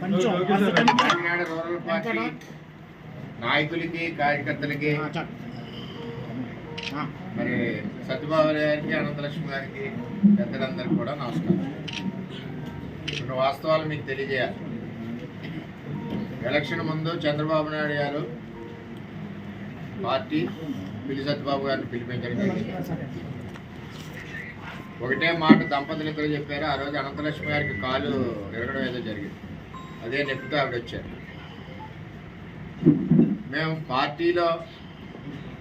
కొంచెం Kakinada rural party నాయకులకి కార్యకర్తలకి మరి సత్యబాబు గారికి అనంతలక్ష్మి గారికి పెద్దలందరికీ కూడా నమస్కారం. కొన్ని వాస్తవాలు మీకు తెలియజేయాలి. ఎలక్షన్ ముందు చంద్రబాబు నాయుడు గారు పార్టీ పిల్లి సత్యబాబు గారిని పిలిపించడం జరిగింది. ఒకటే మాట దంపతులు ఇద్దరు చెప్పారు ఆ రోజు అనంతలక్ష్మి గారికి కాలు ఎరగడం ఏదో జరిగింది. అదే నొప్పితో ఆవిడ వచ్చారు. మేము పార్టీలో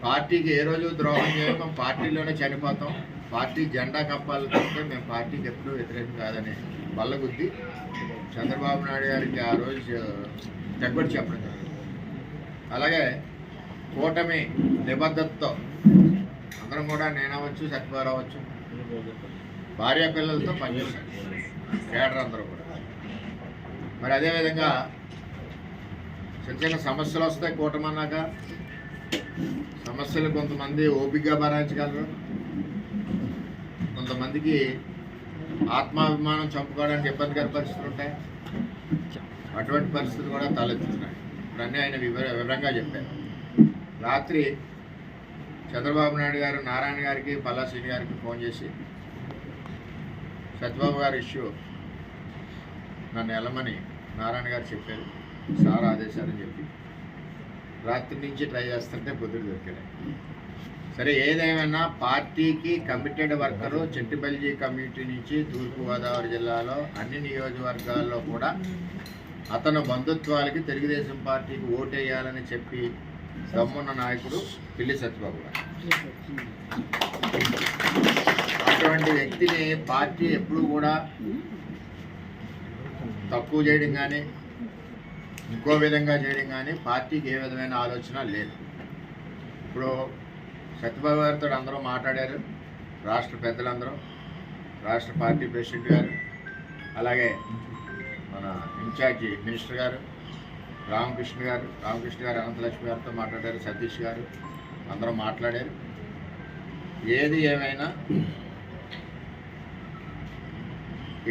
పార్టీకి ఏ రోజు ద్రోహం చేయం మేము పార్టీలోనే చనిపోతాం. పార్టీ జెండా కప్పాలి తప్పితే మేము పార్టీకి ఎప్పుడూ వ్యతిరేకం కాదని బల్లగుద్ది. చంద్రబాబు నాయుడు గారికి ఆ రోజు దగ్గర చెప్పడం అలాగే కూటమి నిబద్ధతతో అందరం కూడా నేనవచ్చు సత్యవారు అవ్వచ్చు భార్య పిల్లలతో పనిచేశాను కేడర్ అందరూ కూడా. మరి అదేవిధంగా చిన్న చిన్న సమస్యలు వస్తాయి కూటమన్నాక సమస్యలు కొంతమంది ఓపికగా భరించగలరు. కొంతమందికి ఆత్మాభిమానం చంపుకోవడానికి ఇబ్బందికర పరిస్థితులు ఉంటాయి. అటువంటి పరిస్థితులు కూడా తలెత్తుతున్నాయి. ఇప్పుడు అన్నీ ఆయన వివర వివరంగా చెప్పారు. రాత్రి చంద్రబాబు నాయుడు గారు నారాయణ గారికి పల్లాశ్రీని గారికి ఫోన్ చేసి సత్యబాబు గారి ఇష్యూ నన్ను వెళ్ళమని నారాయణ గారు చెప్పారు. సార్ ఆదేశాలని చెప్పి. రాత్రి నుంచి ట్రై చేస్తుంటే పొద్దుడు దొరికాడు. సరే ఏదేమైనా పార్టీకి కమిటెడ్ వర్కరు చెట్టుబల్జీ కమ్యూనిటీ నుంచి తూర్పుగోదావరి జిల్లాలో అన్ని నియోజకవర్గాల్లో కూడా అతను బంధుత్వాలకి తెలుగుదేశం పార్టీకి ఓటేయాలని చెప్పి దమ్మున్న నాయకుడు పిల్లి సత్యబాబు గారు. అటువంటి వ్యక్తిని పార్టీ ఎప్పుడు కూడా తక్కువ చేయడం కానీ ఇంకో విధంగా చేయడం కానీ పార్టీకి ఏ విధమైన ఆలోచన లేదు. ఇప్పుడు సత్యబాబు గారితో అందరూ మాట్లాడారు రాష్ట్ర పెద్దలందరూ రాష్ట్ర పార్టీ ప్రెసిడెంట్ గారు అలాగే మన ఇన్ఛార్జి మినిస్టర్ గారు రామకృష్ణ గారు రామకృష్ణ గారు అనంతలక్ష్మి గారితో మాట్లాడారు సతీష్ గారు. అందరూ మాట్లాడారు. ఏది ఏమైనా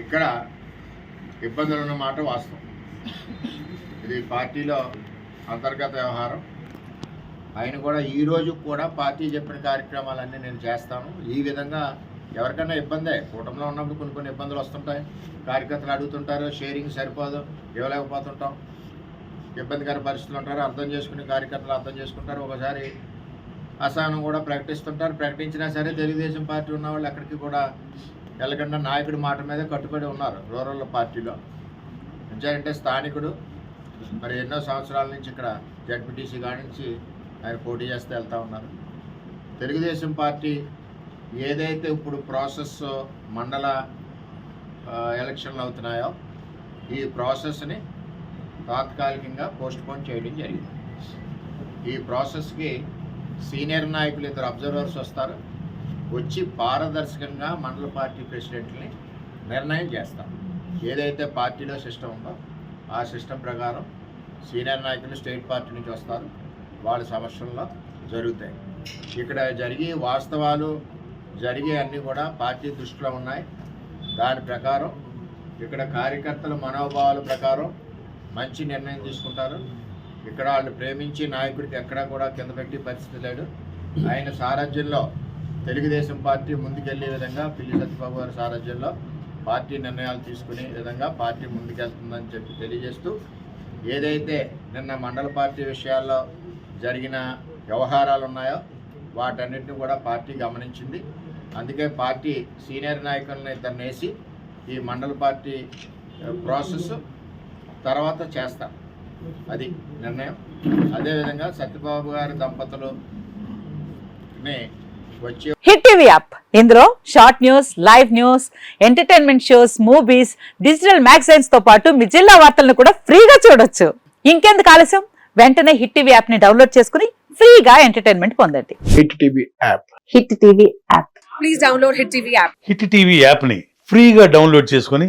ఇక్కడ ఇబ్బందులు ఉన్న మాట వాస్తవం. ఇది పార్టీలో అంతర్గత వ్యవహారం. ఆయన కూడా ఈ రోజు కూడా పార్టీ చెప్పిన కార్యక్రమాలన్నీ నేను చేస్తాను. ఈ విధంగా ఎవరికైనా ఇబ్బందే. కూటమిలో ఉన్నప్పుడు కొన్ని కొన్ని ఇబ్బందులు వస్తుంటాయి. కార్యకర్తలు అడుగుతుంటారు షేరింగ్ సరిపోదు ఇవ్వలేకపోతుంటాం. ఇబ్బందికర పరిస్థితులు ఉంటారు అర్థం చేసుకునే కార్యకర్తలు అర్థం చేసుకుంటారు. ఒకసారి అసహనం కూడా ప్రకటిస్తుంటారు. ప్రకటించినా సరే తెలుగుదేశం పార్టీ ఉన్న వాళ్ళు ఎక్కడికి కూడా వెళ్ళకుండా నాయకుడి మాట మీద కట్టుబడి ఉన్నారు రూరల్ పార్టీలో. అంటే స్థానికుడు మరి ఎన్నో సంవత్సరాల నుంచి ఇక్కడ జడ్పీటీసీ కాడి నుంచి ఆయన పోటీ చేస్తే వెళ్తూ ఉన్నారు. తెలుగుదేశం పార్టీ ఏదైతే ఇప్పుడు ప్రాసెస్ మండల ఎలక్షన్లు అవుతున్నాయో ఈ ప్రాసెస్ని తాత్కాలికంగా పోస్ట్పోన్ చేయడం జరిగింది. ఈ ప్రాసెస్కి సీనియర్ నాయకులు ఇద్దరు అబ్జర్వర్స్ వస్తారు. వచ్చి పారదర్శకంగా మండల పార్టీ ప్రెసిడెంట్ని నిర్ణయం చేస్తారు. ఏదైతే పార్టీలో సిస్టమ్ ఉందో ఆ సిస్టమ్ ప్రకారం సీనియర్ నాయకులు స్టేట్ పార్టీ నుంచి వస్తారు. వాళ్ళ సమస్యల్లో జరుగుతాయి. ఇక్కడ జరిగే వాస్తవాలు జరిగే అన్నీ కూడా పార్టీ దృష్టిలో ఉన్నాయి. దాని ప్రకారం ఇక్కడ కార్యకర్తల మనోభావాల ప్రకారం మంచి నిర్ణయం తీసుకుంటారు. ఇక్కడ వాళ్ళు ప్రేమించి నాయకుడికి ఎక్కడా కూడా కింద పెట్టి పరిస్థితి లేడు ఆయన సారథ్యంలో తెలుగుదేశం పార్టీ ముందుకెళ్ళే విధంగా పిల్లి సత్యబాబు గారి సారథ్యంలో పార్టీ నిర్ణయాలు తీసుకునే విధంగా పార్టీ ముందుకెళ్తుందని చెప్పి తెలియజేస్తూ ఏదైతే నిన్న మండల పార్టీ విషయాల్లో జరిగిన వ్యవహారాలు ఉన్నాయో వాటన్నిటిని కూడా పార్టీ గమనించింది. అందుకే పార్టీ సీనియర్ నాయకులను ఇద్దరు ఈ మండల పార్టీ ప్రాసెస్ తర్వాత చేస్తాం. అది నిర్ణయం. అదేవిధంగా సత్యబాబు గారి దంపతులు వచ్చి హిట్ టీవీ యాప్. ఇందులో short news live news entertainment shows movies digital మ్యాగజైన్స్తో పాటు మీ జిల్లా వార్తలను కూడా ఫ్రీగా చూడొచ్చు. ఇంకెందుకు ఆలస్యం? వెంటనే హిట్ టీవీ యాప్ని డౌన్లోడ్ చేసుకుని ఫ్రీగా ఎంటర్టైన్మెంట్ పొందండి. Hit TV app. Hit TV app. Please download Hit TV app. Hit TV యాప్ని ఫ్రీగా డౌన్లోడ్ చేసుకొని